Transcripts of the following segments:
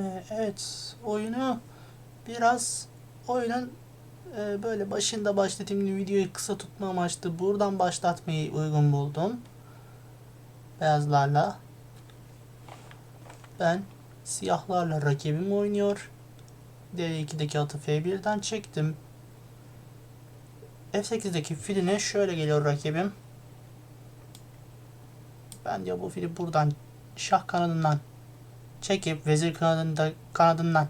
Ee, evet, oyunu biraz oyunun e, böyle başında başlatayım videoyu kısa tutma amaçlı buradan başlatmayı uygun buldum. Beyazlarla. Ben siyahlarla rakibim oynuyor. D2'deki atı F1'den çektim. F8'deki filine şöyle geliyor rakibim. Ben diyor bu fili buradan şah kanadından çekip vezir kanadında, kanadından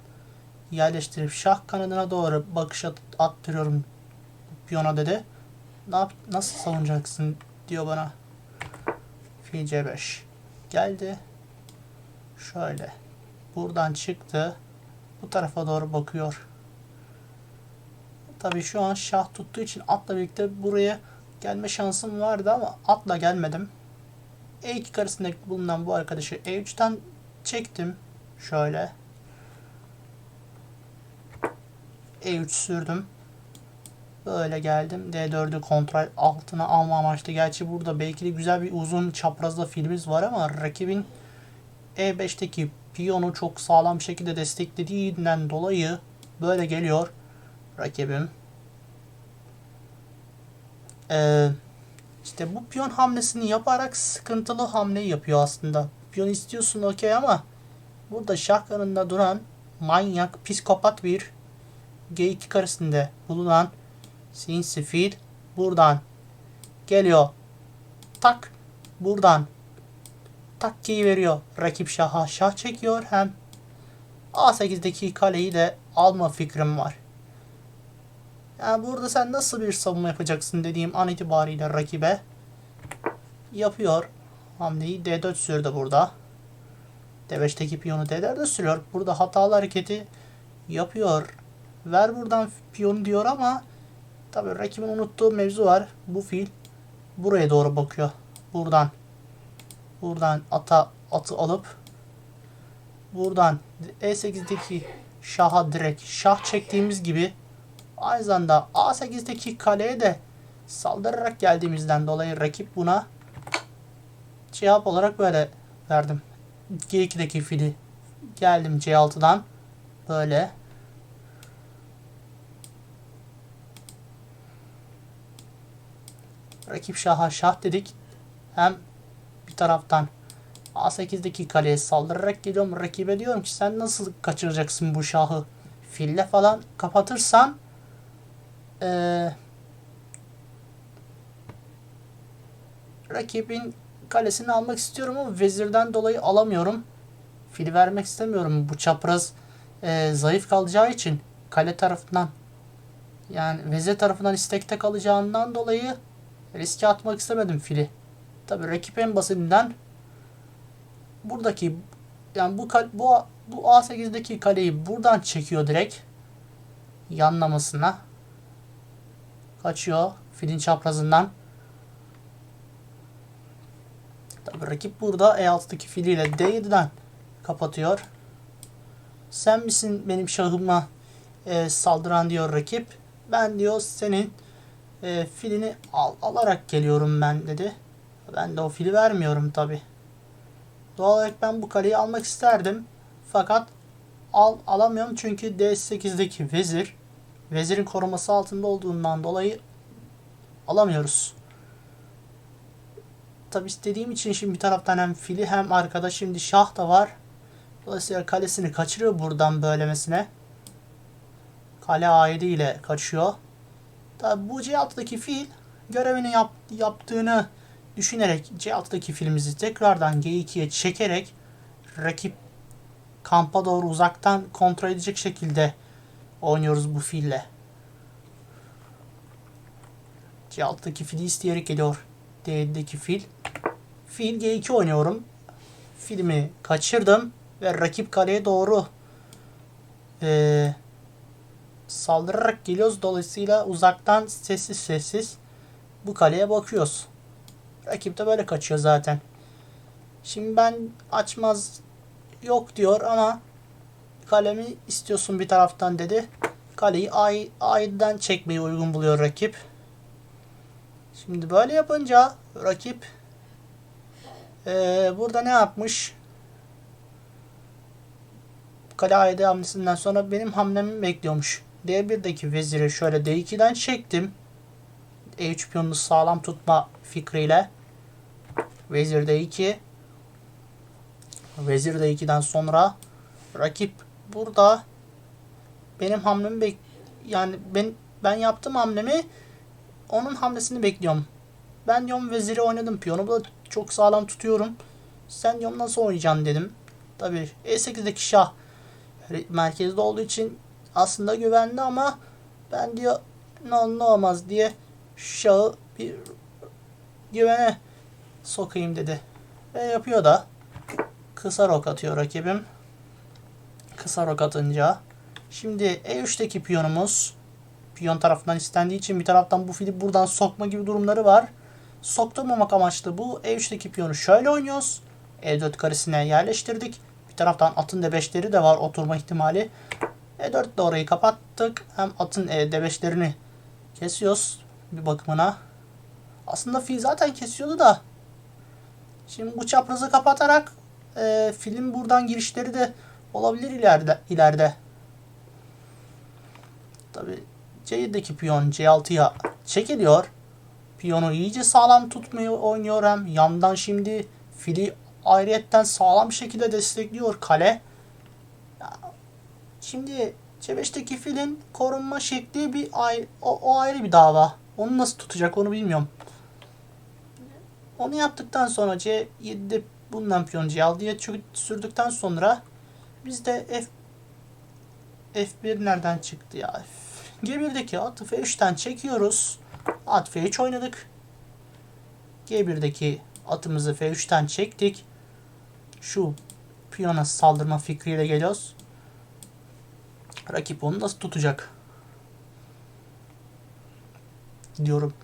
yerleştirip şah kanadına doğru bakış at, attırıyorum piyona dedi. Ne yap, nasıl savunacaksın diyor bana. Fil C5 geldi. Şöyle buradan çıktı. Bu tarafa doğru bakıyor. Tabii şu an şah tuttuğu için atla birlikte buraya gelme şansım vardı ama atla gelmedim. E2 karşısında bulunan bu arkadaşı E3'ten çektim. Şöyle. E3 sürdüm. Böyle geldim. D4'ü kontrol altına alma amaçlı. Gerçi burada belki de güzel bir uzun çaprazda filimiz var ama rakibin E5'teki piyonu çok sağlam bir şekilde desteklediğinden dolayı böyle geliyor rakibim. Ee, işte bu piyon hamlesini yaparak sıkıntılı hamleyi yapıyor aslında. Piyon istiyorsun okey ama burada şah kanında duran manyak, psikopat bir G2 karesinde bulunan sinsi fil buradan geliyor. Tak buradan takkiyi veriyor. Rakip şaha şah çekiyor. Hem A8'deki kaleyi de alma fikrim var. Yani burada sen nasıl bir savunma yapacaksın dediğim an itibariyle rakibe yapıyor. Hamleyi D4 sürdü burada. D5'teki piyonu D4'e sürüyor. Burada hatalı hareketi yapıyor. Ver buradan piyonu diyor ama tabii rakibin unuttuğu mevzu var. Bu fil buraya doğru bakıyor. Buradan buradan ata atı alıp buradan E8'deki şaha direkt şah çektiğimiz gibi aynı zamanda A8'deki kaleye de saldırarak geldiğimizden dolayı rakip buna cevap olarak böyle verdim. G2'deki fili geldim C6'dan böyle rakip şaha şah dedik. Hem bir taraftan A8'deki kaleye saldırarak geliyorum. Rakibe diyorum ki sen nasıl kaçıracaksın bu şahı? Fille falan kapatırsan ee, rakibin kalesini almak istiyorum ama vezirden dolayı alamıyorum. Fili vermek istemiyorum. Bu çapraz e, zayıf kalacağı için kale tarafından yani vezir tarafından istekte kalacağından dolayı riske atmak istemedim fili. Tabi rakip en basitinden buradaki yani bu bu bu A8'deki kaleyi buradan çekiyor direkt yanlamasına. Kaçıyor filin çaprazından. Tabi rakip burada E6'daki filiyle D7'den kapatıyor. Sen misin benim şahıma e, saldıran diyor rakip. Ben diyor senin e, filini al, alarak geliyorum ben dedi. Ben de o fili vermiyorum tabi. Doğal olarak ben bu kaleyi almak isterdim. Fakat al alamıyorum çünkü D8'deki vezir vezirin koruması altında olduğundan dolayı alamıyoruz. Tabi istediğim için şimdi bir taraftan hem fili hem arkada şimdi şah da var. Dolayısıyla kalesini kaçırıyor buradan böylemesine. Kale A7 ile kaçıyor. Tabi bu C6'daki fil görevini yap, yaptığını düşünerek C6'daki filimizi tekrardan G2'ye çekerek rakip kampa doğru uzaktan kontrol edecek şekilde oynuyoruz bu fille. C6'daki fili isteyerek geliyor. D7'deki fil. Fil G2 oynuyorum. Filmi kaçırdım ve rakip kaleye doğru ee, saldırarak geliyoruz. Dolayısıyla uzaktan sessiz sessiz bu kaleye bakıyoruz. Rakip de böyle kaçıyor zaten. Şimdi ben açmaz yok diyor ama kalemi istiyorsun bir taraftan dedi. Kaleyi A'dan çekmeyi uygun buluyor rakip. Şimdi böyle yapınca rakip ee, burada ne yapmış? kale A7 hamlesinden sonra benim hamlemi bekliyormuş. D1'deki veziri şöyle D2'den çektim. E3 piyonunu sağlam tutma fikriyle. Vezir D2. Vezir D2'den sonra rakip burada benim hamlemi bek yani ben ben yaptım hamlemi onun hamlesini bekliyorum. Ben diyorum veziri oynadım piyonu da çok sağlam tutuyorum. Sen diyorum nasıl oynayacaksın dedim. Tabi E8'deki şah merkezde olduğu için aslında güvenli ama ben diyor ne olur ne olmaz diye şahı bir güvene sokayım dedi. Ve yapıyor da kısa rok atıyor rakibim. Kısa rok atınca şimdi E3'teki piyonumuz piyon tarafından istendiği için bir taraftan bu fili buradan sokma gibi durumları var. Sokturmamak amaçlı bu E3'teki piyonu şöyle oynuyoruz. E4 karesine yerleştirdik. Bir taraftan atın D5'leri de var oturma ihtimali. E4 de orayı kapattık. Hem atın e, D5'lerini kesiyoruz bir bakımına. Aslında fil zaten kesiyordu da. Şimdi bu çaprazı kapatarak e, film buradan girişleri de olabilir ileride. ileride. Tabi C7'deki piyon C6'ya çekiliyor. Piyonu iyice sağlam tutmayı oynuyor hem yandan şimdi fili ayrıyetten sağlam şekilde destekliyor kale. Şimdi C5'teki filin korunma şekli bir ay o, o ayrı bir dava. Onu nasıl tutacak onu bilmiyorum. Onu yaptıktan sonra C7'de bundan piyon C6'ya çö- sürdükten sonra biz de F F1 nereden çıktı ya? G1'deki atı F3'ten çekiyoruz. At F3 oynadık. G1'deki atımızı F3'ten çektik. Şu piyona saldırma fikriyle geliyoruz. Rakip onu nasıl tutacak? Diyorum.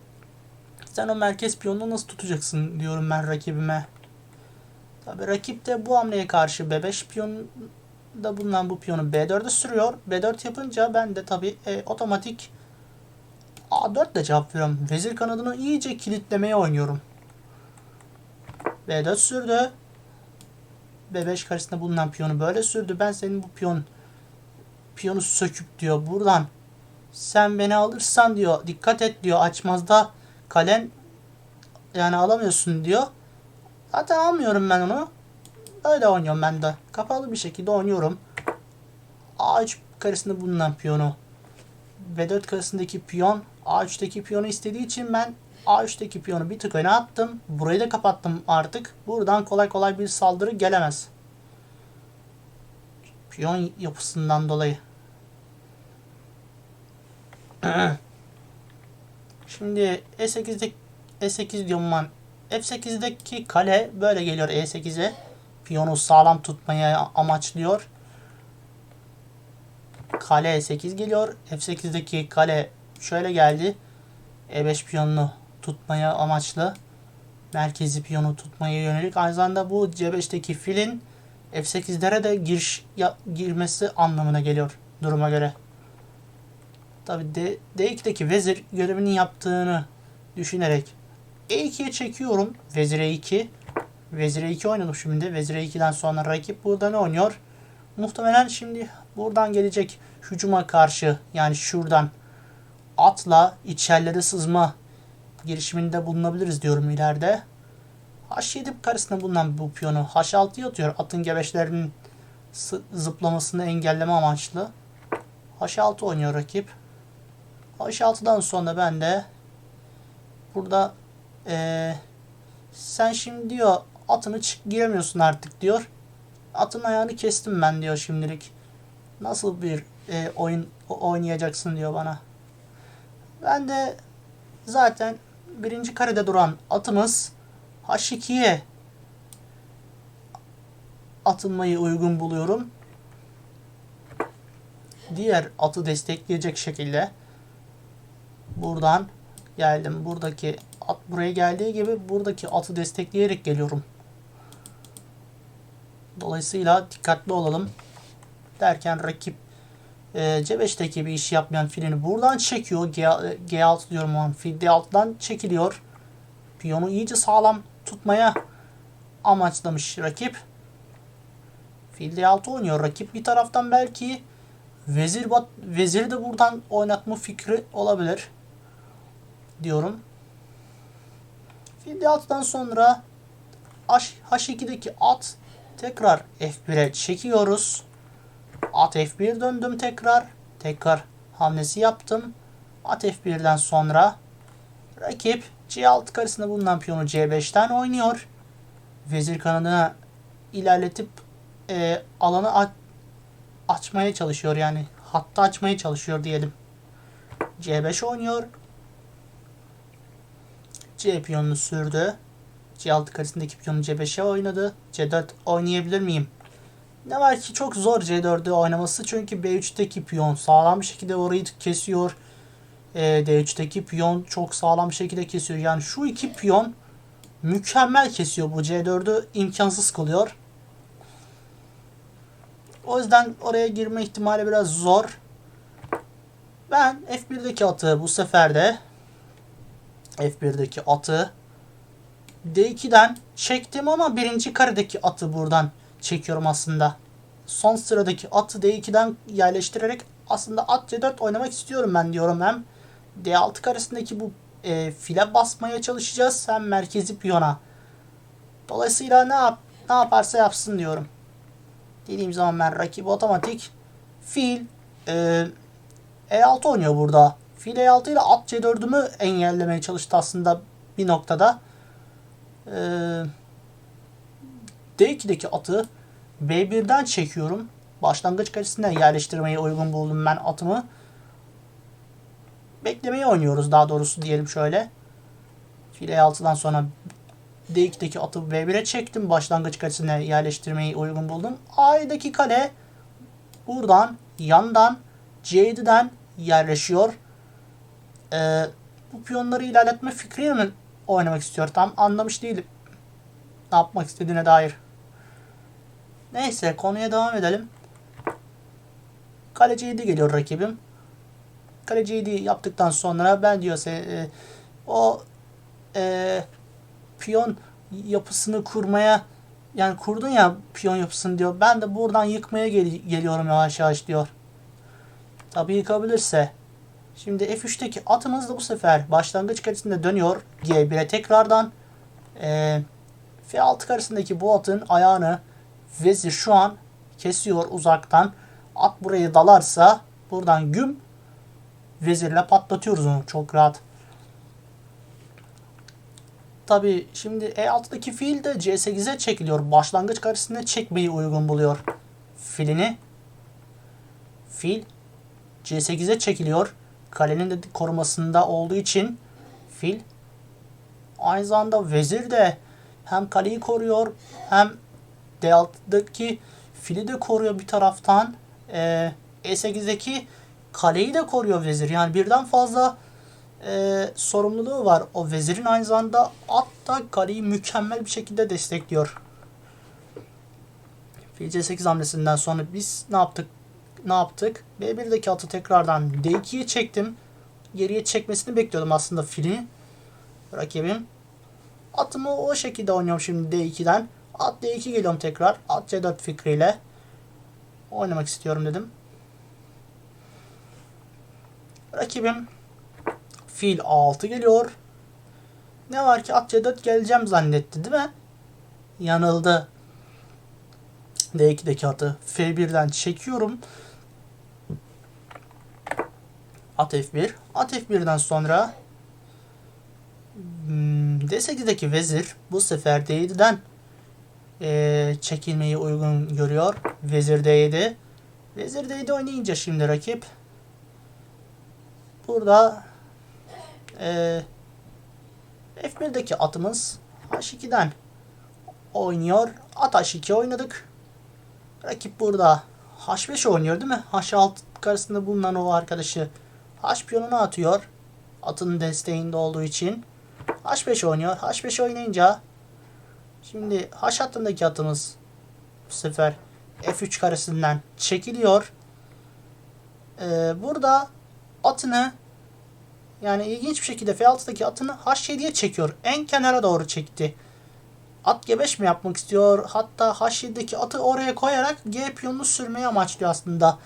Sen o merkez piyonunu nasıl tutacaksın diyorum ben rakibime. Tabi rakip de bu hamleye karşı B5 piyon da bulunan bu piyonu B4'e sürüyor. B4 yapınca ben de tabi e, otomatik A4 ile cevap veriyorum. Vezir kanadını iyice kilitlemeye oynuyorum. B4 sürdü. B5 karesinde bulunan piyonu böyle sürdü. Ben senin bu piyon piyonu söküp diyor buradan sen beni alırsan diyor dikkat et diyor açmazda kalen yani alamıyorsun diyor. Zaten almıyorum ben onu. Öyle oynuyorum ben de. Kapalı bir şekilde oynuyorum. A3 karesinde bulunan piyonu B4 karesindeki piyon A3'teki piyonu istediği için ben A3'teki piyonu bir tık öne attım. Burayı da kapattım artık. Buradan kolay kolay bir saldırı gelemez. Piyon yapısından dolayı. Şimdi E8'de E8 diyorum ben. F8'deki kale böyle geliyor E8'e. Piyonu sağlam tutmaya amaçlıyor. Kale E8 geliyor. F8'deki kale şöyle geldi. E5 piyonunu tutmaya amaçlı. Merkezi piyonu tutmaya yönelik. Aynı zamanda bu C5'teki filin F8'lere de giriş ya, girmesi anlamına geliyor duruma göre. Tabi D, D2'deki vezir görevini yaptığını düşünerek E2'ye çekiyorum. Vezir E2. Vezir E2 oynadım şimdi. Vezir E2'den sonra rakip burada ne oynuyor? Muhtemelen şimdi buradan gelecek hücuma karşı yani şuradan atla içerlere sızma girişiminde bulunabiliriz diyorum ileride. H7 karesinde bulunan bu piyonu H6'ya atıyor. Atın gebeşlerinin sı- zıplamasını engelleme amaçlı. H6 oynuyor rakip. H6'dan sonra ben de burada eee, sen şimdi diyor atını çık giremiyorsun artık diyor. Atın ayağını kestim ben diyor şimdilik. Nasıl bir e, oyun oynayacaksın diyor bana. Ben de zaten birinci karede duran atımız H2'ye atılmayı uygun buluyorum. Diğer atı destekleyecek şekilde buradan geldim. Buradaki at buraya geldiği gibi buradaki atı destekleyerek geliyorum. Dolayısıyla dikkatli olalım. Derken rakip e, C5'teki bir iş yapmayan filini buradan çekiyor. G, G6 diyorum o an. Fil D6'dan çekiliyor. Piyonu iyice sağlam tutmaya amaçlamış rakip. Fil D6 oynuyor. Rakip bir taraftan belki vezir bat, veziri de buradan oynatma fikri olabilir. Diyorum. Fil D6'dan sonra H, H2'deki at tekrar F1'e çekiyoruz. At F1 döndüm tekrar. Tekrar hamlesi yaptım. At F1'den sonra rakip C6 karşısında bulunan piyonu C5'ten oynuyor. Vezir kanadına ilerletip e, alanı aç, açmaya çalışıyor yani hatta açmaya çalışıyor diyelim. C5 oynuyor. C piyonunu sürdü. C6 karşısındaki piyonu C5'e oynadı. C4 oynayabilir miyim? Ne var ki çok zor C4'ü oynaması çünkü B3'teki piyon sağlam bir şekilde orayı kesiyor. E, D3'teki piyon çok sağlam bir şekilde kesiyor. Yani şu iki piyon mükemmel kesiyor bu C4'ü imkansız kılıyor. O yüzden oraya girme ihtimali biraz zor. Ben F1'deki atı bu sefer de F1'deki atı D2'den çektim ama birinci karedeki atı buradan çekiyorum aslında. Son sıradaki atı D2'den yerleştirerek aslında at C4 oynamak istiyorum ben diyorum hem. D6 karesindeki bu e, file basmaya çalışacağız hem merkezi piyona. Dolayısıyla ne yap ne yaparsa yapsın diyorum. Dediğim zaman ben rakip otomatik fil e, E6 oynuyor burada. Fil E6 ile at C4'ümü engellemeye çalıştı aslında bir noktada. E, D2'deki atı B1'den çekiyorum. Başlangıç karşısına yerleştirmeyi uygun buldum ben atımı. Beklemeyi oynuyoruz daha doğrusu diyelim şöyle. Fil E6'dan sonra D2'deki atı B1'e çektim. Başlangıç karşısına yerleştirmeyi uygun buldum. A'daki kale buradan yandan C7'den yerleşiyor. Ee, bu piyonları ilerletme fikriyle mi oynamak istiyor? Tam anlamış değilim. Ne yapmak istediğine dair. Neyse konuya devam edelim. Kaleci 7 geliyor rakibim. Kaleci 7 yaptıktan sonra ben diyor e, o e, piyon yapısını kurmaya yani kurdun ya piyon yapısını diyor. Ben de buradan yıkmaya gel geliyorum yavaş yavaş diyor. Tabii yıkabilirse. Şimdi F3'teki atımız da bu sefer başlangıç karesinde dönüyor. G1'e tekrardan. E, F6 karesindeki bu atın ayağını vezir şu an kesiyor uzaktan. At buraya dalarsa buradan güm vezirle patlatıyoruz onu çok rahat. Tabi şimdi E6'daki fil de C8'e çekiliyor. Başlangıç karesinde çekmeyi uygun buluyor filini. Fil C8'e çekiliyor. Kalenin de korumasında olduğu için fil aynı zamanda vezir de hem kaleyi koruyor hem D6'daki fili de koruyor bir taraftan. Ee, E8'deki kaleyi de koruyor vezir. Yani birden fazla e, sorumluluğu var. O vezirin aynı zamanda at da kaleyi mükemmel bir şekilde destekliyor. Fil C8 hamlesinden sonra biz ne yaptık? Ne yaptık? B1'deki atı tekrardan D2'ye çektim. Geriye çekmesini bekliyordum aslında fili. Rakibim. Atımı o şekilde oynuyorum şimdi D2'den. At D2 geliyorum tekrar. At C4 fikriyle. Oynamak istiyorum dedim. Rakibim fil A6 geliyor. Ne var ki at C4 geleceğim zannetti değil mi? Yanıldı. D2'deki atı F1'den çekiyorum. At F1. At F1'den sonra hmm, D8'deki vezir bu sefer D7'den e, çekilmeyi uygun görüyor. Vezir D7. Vezir D7 oynayınca şimdi rakip burada e, F1'deki atımız H2'den oynuyor. At H2 oynadık. Rakip burada H5 oynuyor değil mi? H6 karşısında bulunan o arkadaşı H piyonunu atıyor. Atın desteğinde olduğu için. H5 oynuyor. H5 oynayınca şimdi H hattındaki atımız bu sefer F3 karesinden çekiliyor. Ee, burada atını yani ilginç bir şekilde F6'daki atını H7'ye çekiyor. En kenara doğru çekti. at G5 mi yapmak istiyor? Hatta H7'deki atı oraya koyarak G piyonunu sürmeyi amaçlıyor aslında.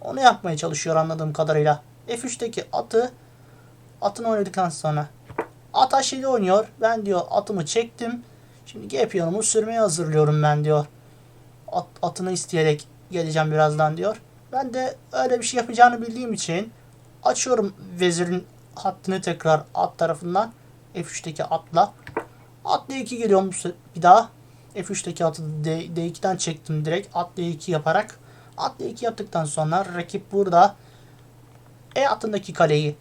Onu yapmaya çalışıyor anladığım kadarıyla. F3'teki atı atını oynadıktan sonra at H7 oynuyor. Ben diyor atımı çektim. Şimdi G piyonumu sürmeye hazırlıyorum ben diyor. At, atını isteyerek geleceğim birazdan diyor. Ben de öyle bir şey yapacağını bildiğim için açıyorum vezirin hattını tekrar at tarafından F3'teki atla. At D2 geliyorum bir daha. F3'teki atı D, D2'den çektim direkt. At D2 yaparak. At D2 yaptıktan sonra rakip burada E atındaki kaleyi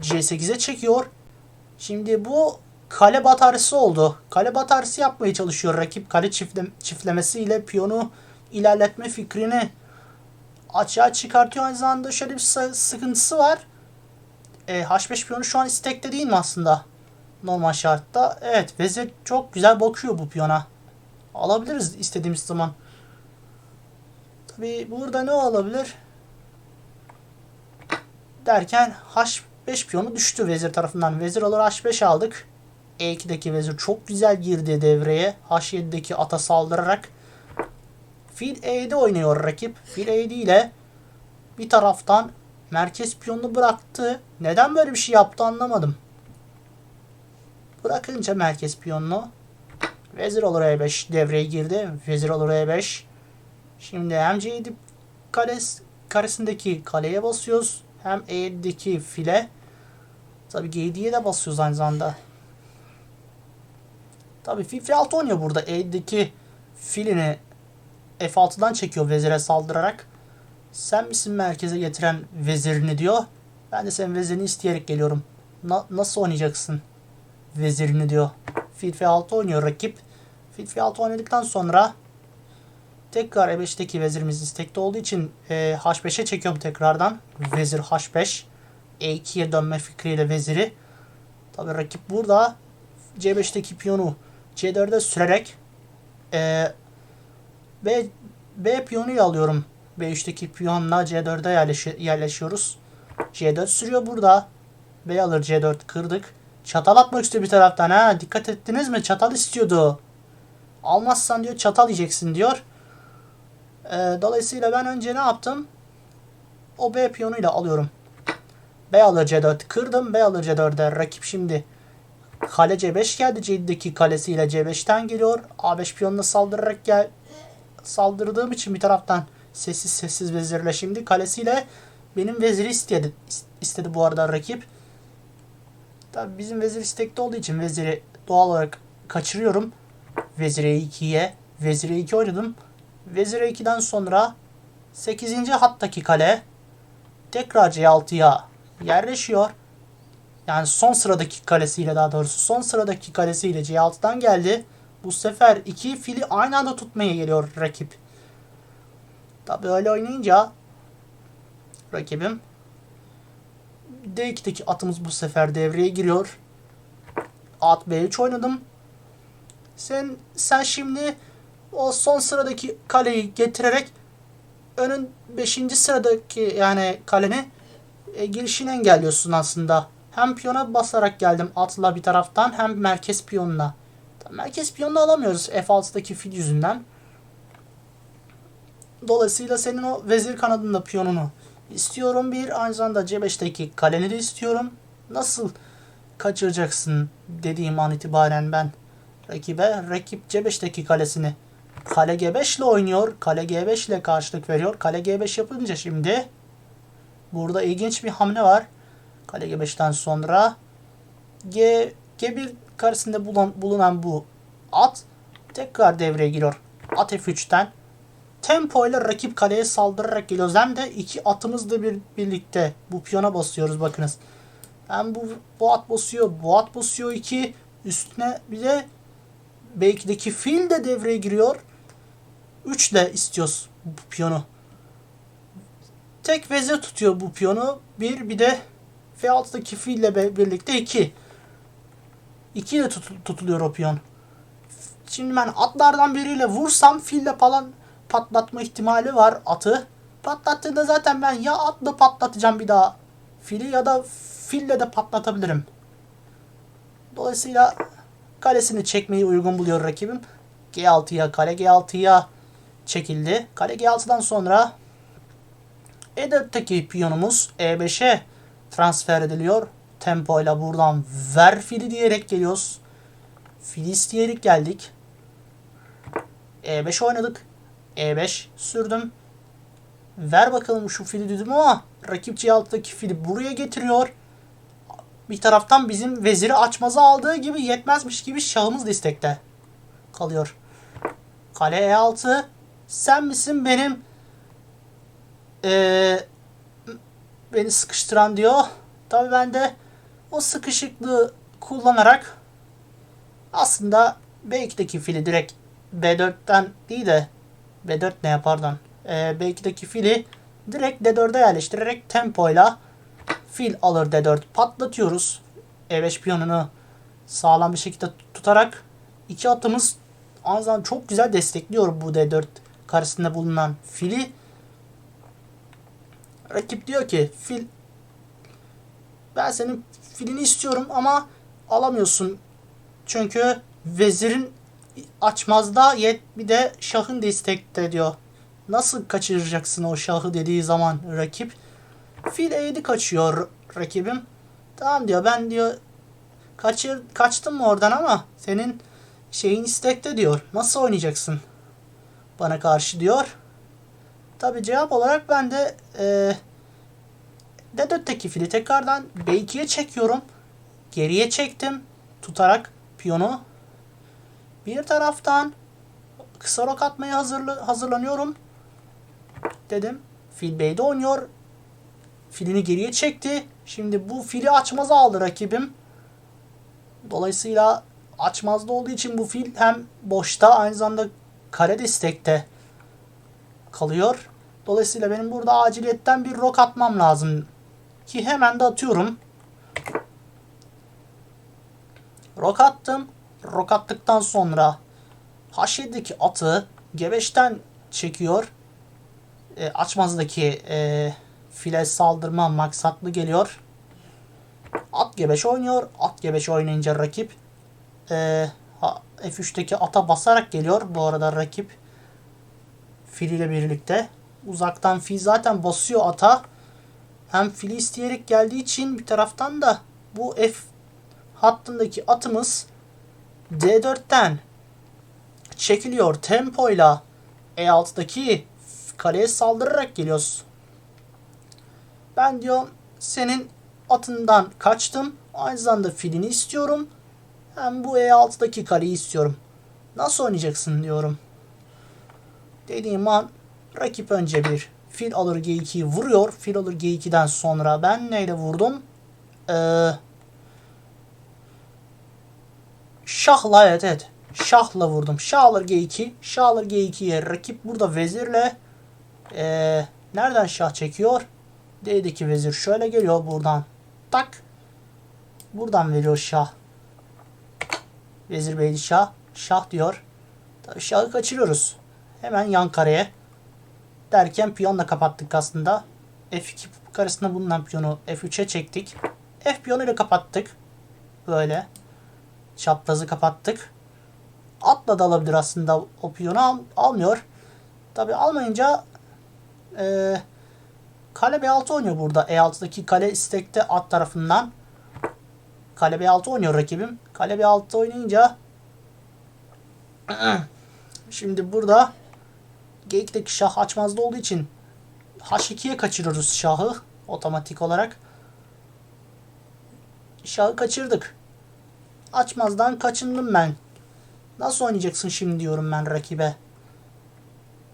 C8'e çekiyor. Şimdi bu kale bataryası oldu. Kale bataryası yapmaya çalışıyor rakip. Kale çiftle, çiftlemesiyle piyonu ilerletme fikrini açığa çıkartıyor. Aynı zamanda şöyle bir sı- sıkıntısı var. E, H5 piyonu şu an istekte değil mi aslında? Normal şartta. Evet vezir çok güzel bakıyor bu piyona. Alabiliriz istediğimiz zaman. Tabi burada ne olabilir? Derken H5 piyonu düştü vezir tarafından. Vezir alır H5 aldık. E2'deki vezir çok güzel girdi devreye. H7'deki ata saldırarak. Fil E7 oynuyor rakip. Fil E7 ile bir taraftan merkez piyonunu bıraktı. Neden böyle bir şey yaptı anlamadım. Bırakınca merkez piyonunu vezir olur E5 devreye girdi. Vezir olur E5. Şimdi hem C7 kales, karesindeki kaleye basıyoruz. Hem E7'deki file. Tabi G7'ye de basıyoruz aynı zamanda. Tabi fil F6 oynuyor burada. E7'deki filini F6'dan çekiyor vezire saldırarak. Sen misin merkeze getiren vezirini diyor. Ben de senin vezirini isteyerek geliyorum. Na- nasıl oynayacaksın vezirini diyor. Fil F6 oynuyor rakip. Fil F6 oynadıktan sonra tekrar E5'teki vezirimiz istekte olduğu için e, H5'e çekiyorum tekrardan. Vezir H5. E2'ye dönme fikriyle veziri. Tabi rakip burada C5'teki piyonu C4'e sürerek e, B, B piyonu alıyorum. B3'teki piyonla C4'e yerleşi- yerleşiyoruz. C4 sürüyor burada. B alır C4 kırdık. Çatal atmak istiyor bir taraftan ha. Dikkat ettiniz mi? Çatal istiyordu. Almazsan diyor çatal yiyeceksin diyor. Ee, dolayısıyla ben önce ne yaptım? O B piyonuyla alıyorum. B alır C4 kırdım. B alır C4'e rakip şimdi kale C5 geldi. C7'deki kalesiyle C5'ten geliyor. A5 piyonuna saldırarak gel saldırdığım için bir taraftan sessiz sessiz vezirle şimdi kalesiyle benim veziri istedi. istedi bu arada rakip. Tabi bizim vezir istekte olduğu için veziri doğal olarak kaçırıyorum. Vezire 2'ye. Vezire 2 oynadım. Vezire 2'den sonra 8. hattaki kale tekrar C6'ya yerleşiyor. Yani son sıradaki kalesiyle daha doğrusu son sıradaki kalesiyle C6'dan geldi. Bu sefer iki fili aynı anda tutmaya geliyor rakip. Tabi öyle oynayınca rakibim D2'deki atımız bu sefer devreye giriyor. At B3 oynadım. Sen sen şimdi o son sıradaki kaleyi getirerek önün 5. sıradaki yani kaleni e, girişini engelliyorsun aslında. Hem piyona basarak geldim atla bir taraftan hem merkez piyonla. Merkez piyonunu alamıyoruz F6'daki fil yüzünden. Dolayısıyla senin o vezir kanadında piyonunu istiyorum bir. Aynı zamanda C5'teki kaleni de istiyorum. Nasıl kaçıracaksın dediğim an itibaren ben rakibe. Rakip C5'teki kalesini kale G5 ile oynuyor. Kale G5 ile karşılık veriyor. Kale G5 yapınca şimdi burada ilginç bir hamle var. Kale G5'ten sonra G, G1 karesinde bulunan, bulunan bu at tekrar devreye giriyor. At F3'ten tempo ile rakip kaleye saldırarak geliyoruz. Hem de iki atımızla bir birlikte bu piyona basıyoruz bakınız. Hem bu, bu at basıyor, bu at basıyor iki üstüne bir de B2'deki fil de devreye giriyor. 3 ile istiyoruz bu piyonu. Tek vezir tutuyor bu piyonu. Bir bir de F6'daki fille be- birlikte 2. 2 ile tut- tutuluyor o piyon. Şimdi ben atlardan biriyle vursam fille falan patlatma ihtimali var atı. Patlattığında zaten ben ya atla patlatacağım bir daha fili ya da fille de patlatabilirim. Dolayısıyla Kalesini çekmeyi uygun buluyor rakibim. G6'ya kale G6'ya çekildi. Kale G6'dan sonra E4'teki piyonumuz E5'e transfer ediliyor. Tempoyla buradan ver fili diyerek geliyoruz. Fili isteyerek geldik. E5 oynadık. E5 sürdüm. Ver bakalım şu fili dedim ama rakip C6'daki fili buraya getiriyor. Bir taraftan bizim veziri açmazı aldığı gibi yetmezmiş gibi şahımız da istekte kalıyor. Kale E6. Sen misin benim ee, beni sıkıştıran diyor. Tabi ben de o sıkışıklığı kullanarak aslında B2'deki fili direkt B4'ten değil de B4 ne yapardan ee, B2'deki fili direkt D4'e yerleştirerek tempoyla fil alır D4 patlatıyoruz. E5 piyonunu sağlam bir şekilde tutarak iki atımız aynı çok güzel destekliyor bu D4 karşısında bulunan fili. Rakip diyor ki fil ben senin filini istiyorum ama alamıyorsun. Çünkü vezirin açmazda yet bir de şahın destekte diyor. Nasıl kaçıracaksın o şahı dediği zaman rakip. Fil E7 kaçıyor rakibim. Tamam diyor ben diyor kaçır, kaçtım mı oradan ama senin şeyin istekte diyor. Nasıl oynayacaksın bana karşı diyor. Tabi cevap olarak ben de e, D4'teki fili tekrardan B2'ye çekiyorum. Geriye çektim. Tutarak piyonu. Bir taraftan kısa rok atmaya hazırlı, hazırlanıyorum. Dedim. Fil B'de oynuyor. Filini geriye çekti. Şimdi bu fili açmaza aldı rakibim. Dolayısıyla açmazda olduğu için bu fil hem boşta aynı zamanda kare destekte kalıyor. Dolayısıyla benim burada aciliyetten bir rok atmam lazım. Ki hemen de atıyorum. Rok attım. Rok attıktan sonra H7'deki atı G5'ten çekiyor. E, açmazdaki e, file saldırma maksatlı geliyor. At G5 oynuyor. At G5 oynayınca rakip e, F3'teki ata basarak geliyor. Bu arada rakip fil ile birlikte. Uzaktan fil zaten basıyor ata. Hem fili isteyerek geldiği için bir taraftan da bu F hattındaki atımız D4'ten çekiliyor tempoyla E6'daki kaleye saldırarak geliyoruz. Ben diyorum senin atından kaçtım. Aynı zamanda filini istiyorum. Hem bu E6'daki kaleyi istiyorum. Nasıl oynayacaksın diyorum. Dediğim an rakip önce bir fil alır G2'yi vuruyor. Fil alır G2'den sonra ben neyle vurdum? Ee, şahla evet evet. Şahla vurdum. Şah alır G2. Şah alır G2'ye rakip burada vezirle ee, nereden şah çekiyor? D'deki vezir şöyle geliyor buradan. Tak. Buradan veriyor şah. Vezir beyli şah. Şah diyor. Tabii şahı kaçırıyoruz. Hemen yan kareye. Derken piyonla kapattık aslında. F2 karşısında bulunan piyonu F3'e çektik. F piyonuyla kapattık. Böyle. Çaprazı kapattık. Atla da alabilir aslında o piyonu al, almıyor. Tabi almayınca e, kale B6 oynuyor burada. E6'daki kale istekte at tarafından. Kale B6 oynuyor rakibim. Kale B6 oynayınca şimdi burada G2'deki şah açmazda olduğu için H2'ye kaçırıyoruz şahı otomatik olarak. Şahı kaçırdık. Açmazdan kaçındım ben. Nasıl oynayacaksın şimdi diyorum ben rakibe.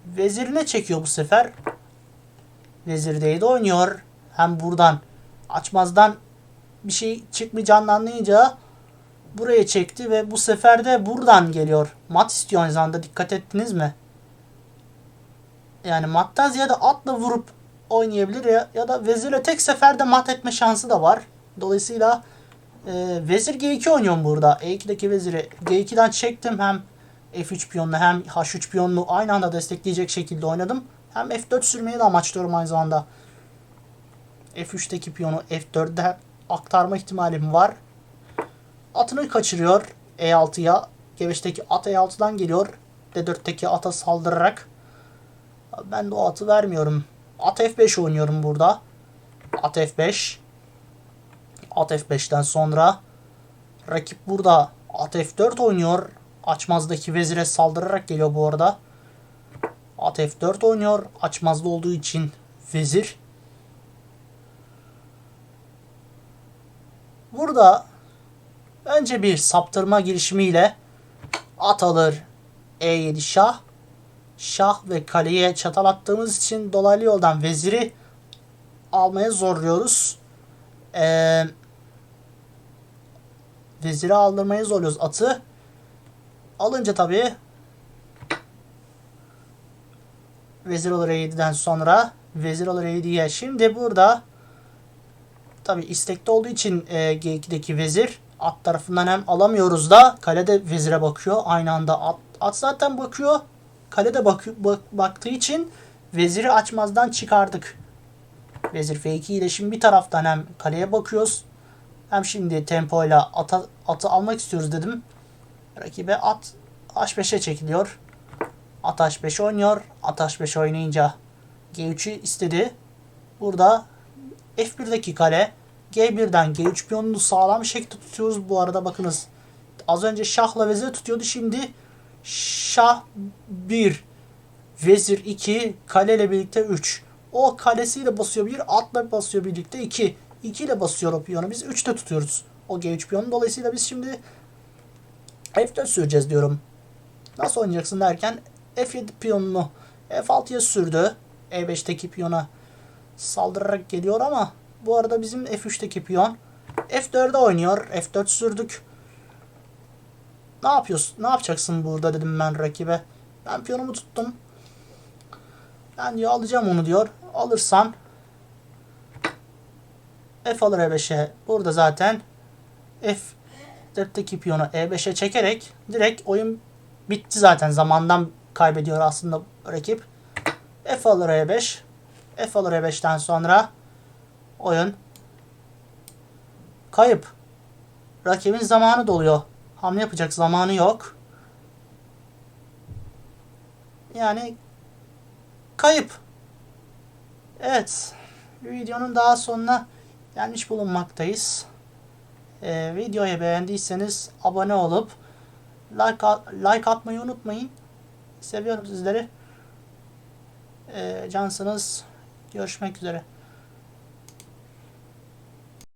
Vezirine çekiyor bu sefer. Vezir D'de oynuyor. Hem buradan açmazdan bir şey çıkmayacağını anlayınca buraya çekti ve bu sefer de buradan geliyor. Mat istiyor aynı zamanda dikkat ettiniz mi? Yani mattan ziyade atla vurup oynayabilir ya, ya da vezirle tek seferde mat etme şansı da var. Dolayısıyla e, vezir G2 oynuyorum burada. E2'deki veziri G2'den çektim hem F3 piyonlu hem H3 piyonlu aynı anda destekleyecek şekilde oynadım. Hem F4 sürmeyi de amaçlıyorum aynı zamanda. F3'teki piyonu F4'de aktarma ihtimalim var. Atını kaçırıyor. E6'ya. G5'teki at E6'dan geliyor. D4'teki ata saldırarak. Ben de o atı vermiyorum. At F5 oynuyorum burada. At F5. At F5'ten sonra rakip burada at F4 oynuyor. Açmazdaki vezire saldırarak geliyor bu arada. At F4 oynuyor. Açmazda olduğu için vezir. Burada önce bir saptırma girişimiyle at alır E7 şah. Şah ve kaleye çatal attığımız için dolaylı yoldan veziri almaya zorluyoruz. Ee, veziri aldırmaya zorluyoruz atı. Alınca tabii vezir olur E7'den sonra vezir olur E7'ye. Şimdi burada tabi istekli olduğu için e, G2'deki vezir at tarafından hem alamıyoruz da kale de vezire bakıyor. Aynı anda at, at zaten bakıyor. Kale de bakıyor, bak, baktığı için veziri açmazdan çıkardık. Vezir F2 ile şimdi bir taraftan hem kaleye bakıyoruz. Hem şimdi tempoyla ata, atı almak istiyoruz dedim. Rakibe at H5'e çekiliyor. At H5 oynuyor. At H5 oynayınca G3'ü istedi. Burada F1'deki kale G1'den G3 piyonunu sağlam şekilde tutuyoruz. Bu arada bakınız az önce şahla vezir tutuyordu. Şimdi şah 1 vezir 2 kale ile birlikte 3. O kalesiyle basıyor 1 atla basıyor birlikte 2. 2 ile basıyor o piyonu. Biz 3'te tutuyoruz. O G3 piyonu. Dolayısıyla biz şimdi F4 süreceğiz diyorum. Nasıl oynayacaksın derken F7 piyonunu F6'ya sürdü. E5'teki piyona saldırarak geliyor ama bu arada bizim F3'teki piyon F4'e oynuyor. F4 sürdük. Ne yapıyorsun? Ne yapacaksın burada dedim ben rakibe. Ben piyonumu tuttum. Ben diyor alacağım onu diyor. Alırsan F alır E5'e. Burada zaten F4'teki piyonu E5'e çekerek direkt oyun bitti zaten. Zamandan kaybediyor aslında rakip. F alır E5. F alır E5'ten sonra oyun kayıp. Rakibin zamanı doluyor. Hamle yapacak zamanı yok. Yani kayıp. Evet. Videonun daha sonuna gelmiş bulunmaktayız. Ee, videoyu beğendiyseniz abone olup like, like atmayı unutmayın. Seviyorum sizleri. Ee, cansınız. Görüşmek üzere.